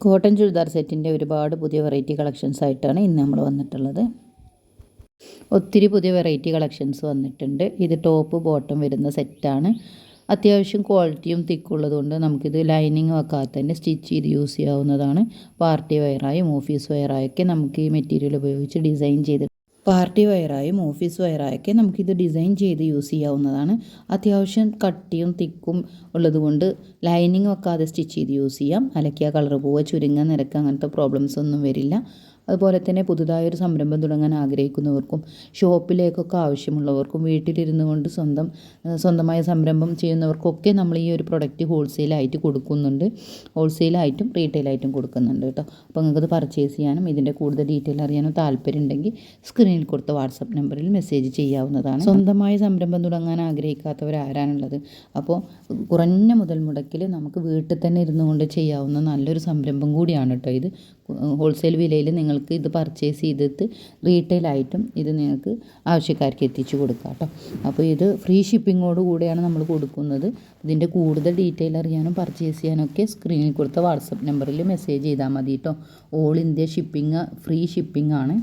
Cotton churidar സെറ്റിന്റെ ഒരുപാട് പുതിയ വെറൈറ്റി കളക്ഷൻസ് ആയിട്ടാണ് ഇന്ന് നമ്മൾ വന്നിട്ടുള്ളത്. ഒത്തിരി പുതിയ വെറൈറ്റി കളക്ഷൻസ് വന്നിട്ടുണ്ട്. ഇത് ടോപ്പ് ബോട്ടം വരുന്ന സെറ്റാണ്. അത്യാവശ്യം ക്വാളിറ്റിയും തിക്കുള്ളതുകൊണ്ട് നമുക്കിത് ലൈനിങ് വെക്കാതെ തന്നെ സ്റ്റിച്ച് ചെയ്ത് യൂസ് ചെയ്യാവുന്നതാണ്. പാർട്ടി വെയറായും ഓഫീസ് വെയറായൊക്കെ നമുക്ക് ഈ മെറ്റീരിയൽ ഉപയോഗിച്ച് ഡിസൈൻ ചെയ്ത് പാർട്ടി വയറായും ഓഫീസ് വയറായൊക്കെ നമുക്കിത് ഡിസൈൻ ചെയ്ത് യൂസ് ചെയ്യാവുന്നതാണ്. അത്യാവശ്യം കട്ടിയും തിക്കും ഉള്ളതുകൊണ്ട് ലൈനിങ് വെക്കാതെ സ്റ്റിച്ച് ചെയ്ത് യൂസ് ചെയ്യാം. അലക്കിയ കളർ പോവുക ചുരുങ്ങ നിരക്കുക അങ്ങനത്തെ പ്രോബ്ലംസ് ഒന്നും വരില്ല. അതുപോലെ തന്നെ പുതുതായൊരു സംരംഭം തുടങ്ങാൻ ആഗ്രഹിക്കുന്നവർക്കും ഷോപ്പിലേക്കൊക്കെ ആവശ്യമുള്ളവർക്കും വീട്ടിലിരുന്നു കൊണ്ട് സ്വന്തം സ്വന്തമായ സംരംഭം ചെയ്യുന്നവർക്കൊക്കെ നമ്മൾ ഈ ഒരു പ്രൊഡക്റ്റ് ഹോൾസെയിലായിട്ട് കൊടുക്കുന്നുണ്ട്. ഹോൾസെയിലായിട്ടും റീറ്റെയിലായിട്ടും കൊടുക്കുന്നുണ്ട് കേട്ടോ. അപ്പോൾ നിങ്ങൾക്കത് പർച്ചേസ് ചെയ്യാനും ഇതിന്റെ കൂടുതൽ ഡീറ്റെയിൽ അറിയാനും താല്പര്യം ഉണ്ടെങ്കിൽ സ്ക്രീനിൽ കൊടുത്ത വാട്സപ്പ് നമ്പറിൽ മെസ്സേജ് ചെയ്യാവുന്നതാണ്. സ്വന്തമായ സംരംഭം തുടങ്ങാൻ ആഗ്രഹിക്കാത്തവർ ആരാണുള്ളത്? അപ്പോൾ കുറഞ്ഞ മുതൽ മുടക്കിൽ നമുക്ക് വീട്ടിൽ തന്നെ ഇരുന്നു കൊണ്ട് ചെയ്യാവുന്ന നല്ലൊരു സംരംഭം കൂടിയാണ് കേട്ടോ ഇത്. ഹോൾസെയിൽ വിലയിൽ നിങ്ങൾക്ക് ഇത് പർച്ചേസ് ചെയ്തിട്ട് റീറ്റെയിലായിട്ടും ഇത് നിങ്ങൾക്ക് ആവശ്യക്കാർക്ക് എത്തിച്ചു കൊടുക്കാം കേട്ടോ അപ്പോൾ ഇത് ഫ്രീ ഷിപ്പിങ്ങോട് കൂടെയാണ് നമ്മൾ കൊടുക്കുന്നത്. ഇതിന്റെ കൂടുതൽ ഡീറ്റെയിൽ അറിയാനും പർച്ചേസ് ചെയ്യാനൊക്കെ സ്ക്രീനിൽ കൊടുത്ത വാട്സപ്പ് നമ്പറിൽ മെസ്സേജ് ചെയ്താൽ മതി കേട്ടോ all India shipping free shipping ആണ്.